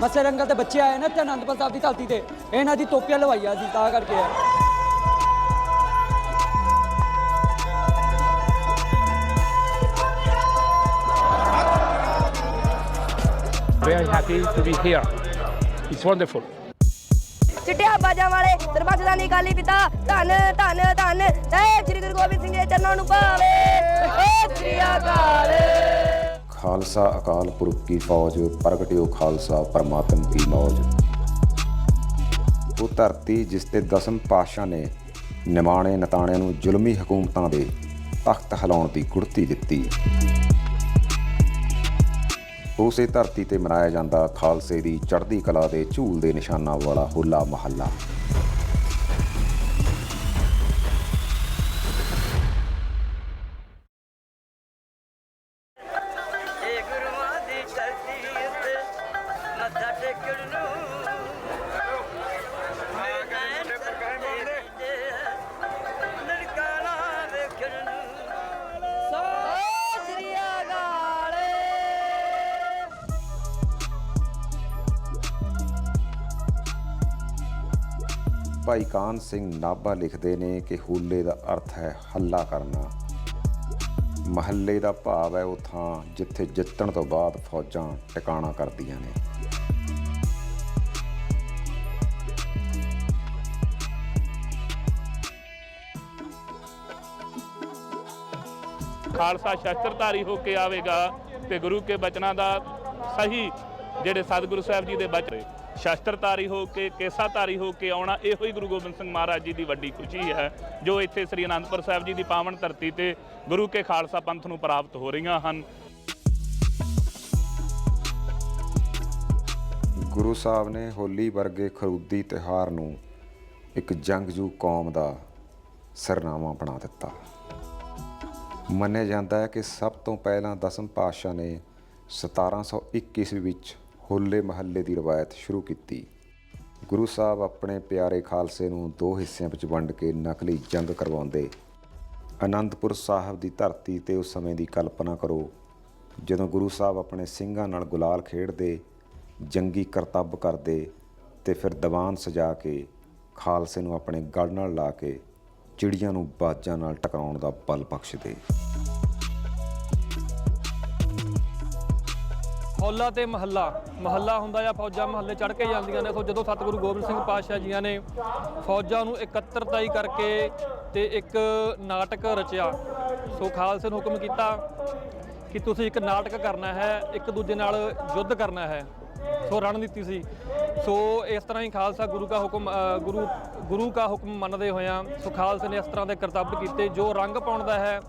ਮੱਸੇ ਰੰਗਲ ਦੇ ਬੱਚੇ ਆਏ ਨੇ ਤੇ ਅਨੰਦਪੁਰ ਸਾਹਿਬ ਦੀ ਧਰਤੀ ਤੇ। ਇਹਨਾਂ ਦੀ ਟੋਪੀਆਂ ਲਵਾਈਆਂ ਸੀ ਤਾਂ ਕਰਕੇ ਹੈ Very happy to be here. It's wonderful. ਚਿੱਟਿਆ ਬਾਜਾਂ ਵਾਲੇ ਸਰਬੱਤ ਦਾ ਨਿਕਾਲੀ ਪਿਤਾ ਧੰਨ ਧੰਨ ਧੰਨ। ਜੈ ਸ੍ਰੀ ਗੁਰੂ ਗੋਬਿੰਦ ਸਿੰਘ ਜੀ ਦੇ ਚਰਨਾਂ ਨੂੰ ਭਾਵੇ ਏ ਸ੍ਰੀ ਅਕਾਲ ਖਾਲਸਾ ਅਕਾਲ ਪੁਰਖ ਕੀ ਫੌਜ, ਪ੍ਰਗਟਿਓ ਖਾਲਸਾ ਪਰਮਾਤਮ ਕੀ ਮੌਜ। ਉਹ ਧਰਤੀ ਜਿਸ ਤੇ ਦਸਮ ਪਾਤਸ਼ਾਹ ਨੇ ਨਿਮਾਣੇ ਨਤਾਣੇ ਨੂੰ ਜ਼ੁਲਮੀ ਹਕੂਮਤਾਂ ਦੇ ਤਖਤ ਹਿਲਾਉਣ ਦੀ ਗੁੜਤੀ ਦਿੱਤੀ। ਉਸੇ ਧਰਤੀ ਤੇ ਮਨਾਇਆ ਜਾਂਦਾ ਖਾਲਸੇ ਦੀ ਚੜ੍ਹਦੀ ਕਲਾ ਦੇ ਝੂਲ ਦੇ ਨਿਸ਼ਾਨਾਂ ਵਾਲਾ ਹੋਲਾ ਮਹੱਲਾ। ਭਾਈ ਕਾਨ ਸਿੰਘ ਨਾਭਾ ਲਿਖਦੇ ਨੇ ਕਿ ਹੂਲੇ ਦਾ ਅਰਥ ਹੈ ਹੱਲਾ ਕਰਨਾ। ਮਹੱਲੇ ਦਾ ਭਾਵ ਹੈ ਉਹ ਥਾਂ ਜਿੱਥੇ ਜਿੱਤਣ ਤੋਂ ਬਾਅਦ ਫੌਜਾਂ ਟਿਕਾਣਾ ਕਰਦੀਆਂ ਨੇ। ਖਾਲਸਾ ਸ਼ਸਤਰਧਾਰੀ ਹੋ ਕੇ ਆਵੇਗਾ ਤੇ ਗੁਰੂ ਕੇ ਬਚਨਾਂ ਦਾ ਸਹੀ ਜਿਹੜੇ ਸਤਿਗੁਰੂ ਸਾਹਿਬ ਜੀ ਦੇ ਬਚਨ ਸ਼ਸਤਰਧਾਰੀ ਹੋ ਕੇ, ਕੇਸਾਧਾਰੀ ਹੋ ਕੇ ਆਉਣਾ, ਇਹੋ ਹੀ ਗੁਰੂ ਗੋਬਿੰਦ ਸਿੰਘ ਮਹਾਰਾਜ ਜੀ ਦੀ ਵੱਡੀ ਖੁਸ਼ੀ ਹੈ, ਜੋ ਇੱਥੇ ਸ੍ਰੀ ਅਨੰਦਪੁਰ ਸਾਹਿਬ ਜੀ ਦੀ ਪਾਵਨ ਧਰਤੀ ਤੇ ਗੁਰੂ ਕੇ ਖਾਲਸਾ ਪੰਥ ਨੂੰ ਪ੍ਰਾਪਤ ਹੋ ਰਹੀਆਂ ਹਨ। ਗੁਰੂ ਸਾਹਿਬ ਨੇ ਹੋਲੀ ਵਰਗੇ ਖਰੂਦੀ ਤਿਉਹਾਰ ਨੂੰ ਇੱਕ ਜੰਗਜੂ ਕੌਮ ਦਾ ਸਰਨਾਮਾ ਬਣਾ ਦਿੱਤਾ। ਮੰਨਿਆ ਜਾਂਦਾ ਹੈ ਕਿ ਸਭ ਤੋਂ ਪਹਿਲਾਂ ਦਸਮ ਪਾਤਸ਼ਾਹ ਨੇ 1721 ਈਸਵੀ ਵਿੱਚ ਹੋਲੇ ਮਹੱਲੇ ਦੀ ਰਵਾਇਤ ਸ਼ੁਰੂ ਕੀਤੀ। ਗੁਰੂ ਸਾਹਿਬ ਆਪਣੇ ਪਿਆਰੇ ਖਾਲਸੇ ਨੂੰ ਦੋ ਹਿੱਸਿਆਂ ਵਿੱਚ ਵੰਡ ਕੇ ਨਕਲੀ ਜੰਗ ਕਰਵਾਉਂਦੇ। ਅਨੰਦਪੁਰ ਸਾਹਿਬ ਦੀ ਧਰਤੀ ਤੇ ਉਸ ਸਮੇਂ ਦੀ ਕਲਪਨਾ ਕਰੋ, ਜਦੋਂ ਗੁਰੂ ਸਾਹਿਬ ਆਪਣੇ ਸਿੰਘਾਂ ਨਾਲ ਗੁਲਾਲ ਖੇਡਦੇ, ਜੰਗੀ ਕਰਤੱਵ ਕਰਦੇ ਤੇ ਫਿਰ ਦੀਵਾਨ ਸਜਾ ਕੇ ਖਾਲਸੇ ਨੂੰ ਆਪਣੇ ਗਲ ਨਾਲ ਲਾ ਕੇ ਚਿੜੀਆਂ ਨੂੰ ਬਾਜਾਂ ਨਾਲ ਟਕਰਾਉਣ ਦਾ ਬਲ ਬਖਸ਼ ਦੇ ਹੌਲਾ ਤੇ ਮਹੱਲਾ ਮਹੱਲਾ ਹੁੰਦਾ ਆ ਫੌਜਾਂ ਮਹੱਲੇ ਚੜ ਕੇ ਜਾਂਦੀਆਂ ਨੇ। ਸੋ ਜਦੋਂ ਸਤਿਗੁਰੂ ਗੋਬਿੰਦ ਸਿੰਘ ਪਾਤਸ਼ਾਹ ਜੀਆਂ ਨੇ ਫੌਜਾਂ ਨੂੰ ਇਕੱਤਰਤਾਈ ਕਰਕੇ ਤੇ ਇੱਕ ਨਾਟਕ ਰਚਿਆ, ਸੋ ਖਾਲਸੇ ਨੂੰ ਹੁਕਮ ਕੀਤਾ ਕਿ ਤੁਸੀਂ ਇੱਕ ਨਾਟਕ ਕਰਨਾ ਹੈ, ਇੱਕ ਦੂਜੇ ਨਾਲ ਯੁੱਧ ਕਰਨਾ ਹੈ। ਸੋ ਰਣਨੀਤੀ ਸੀ। ਸੋ ਇਸ ਤਰ੍ਹਾਂ ਹੀ ਖਾਲਸਾ ਗੁਰੂ ਕਾ ਹੁਕਮ ਗੁਰੂ ਗੁਰੂ ਕਾ ਹੁਕਮ ਮੰਨਦੇ ਹੋਇਆਂ ਸੋ ਖਾਲਸੇ ਨੇ ਇਸ ਤਰ੍ਹਾਂ ਦੇ ਕਰਤੱਵ ਕੀਤੇ, ਜੋ ਰੰਗ ਪਾਉਣ ਦਾ ਹੈ,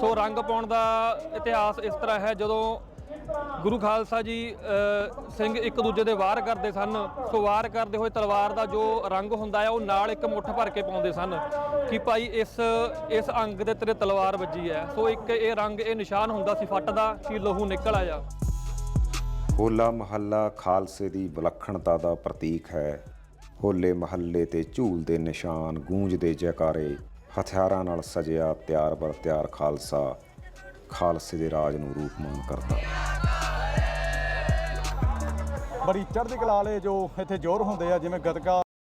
ਸੋ ਰੰਗ ਪਾਉਣ ਦਾ ਇਤਿਹਾਸ ਇਸ ਤਰ੍ਹਾਂ ਹੈ, ਜਦੋਂ ਗੁਰੂ ਖਾਲਸਾ ਜੀ ਸਿੰਘ ਇੱਕ ਦੂਜੇ ਦੇ ਵਾਰ ਕਰਦੇ ਸਨ, ਸੋ ਵਾਰ ਕਰਦੇ ਹੋਏ ਤਲਵਾਰ ਦਾ ਜੋ ਰੰਗ ਹੁੰਦਾ ਹੈ, ਉਹ ਨਾਲ ਇੱਕ ਮੁੱਠ ਭਰ ਕੇ ਪਾਉਂਦੇ ਸਨ ਕਿ ਭਾਈ ਇਸ ਇਸ ਅੰਗ ਦੇ ਤੇਰੇ ਤਲਵਾਰ ਵੱਜੀ ਹੈ। ਸੋ ਇੱਕ ਇਹ ਰੰਗ, ਇਹ ਨਿਸ਼ਾਨ ਹੁੰਦਾ ਸੀ ਫੱਟ ਦਾ ਕਿ ਲਹੂ ਨਿਕਲ ਆਇਆ। ਹੋਲਾ ਮਹੱਲਾ ਖਾਲਸੇ ਦੀ ਵਿਲੱਖਣਤਾ ਦਾ ਪ੍ਰਤੀਕ ਹੈ। ਹੋਲੇ ਮਹੱਲੇ ਤੇ ਝੂਲ ਦੇ ਨਿਸ਼ਾਨ ਗੂੰਜਦੇ ਜੈਕਾਰੇ, ਹਥਿਆਰਾਂ ਨਾਲ ਸਜਿਆ ਤਿਆਰ ਬਰ ਤਿਆਰ ਖਾਲਸਾ, ਖਾਲਸੇ ਦੇ ਰਾਜ ਨੂੰ ਰੂਪਮਾਨ ਕਰਦਾ। ਬੜੀ ਚੜ੍ਹਦੀ ਕਲਾ ਵਾਲੇ ਜੋ ਇੱਥੇ ਜ਼ੋਰ ਹੁੰਦੇ ਆ, ਜਿਵੇਂ ਗਤਕਾ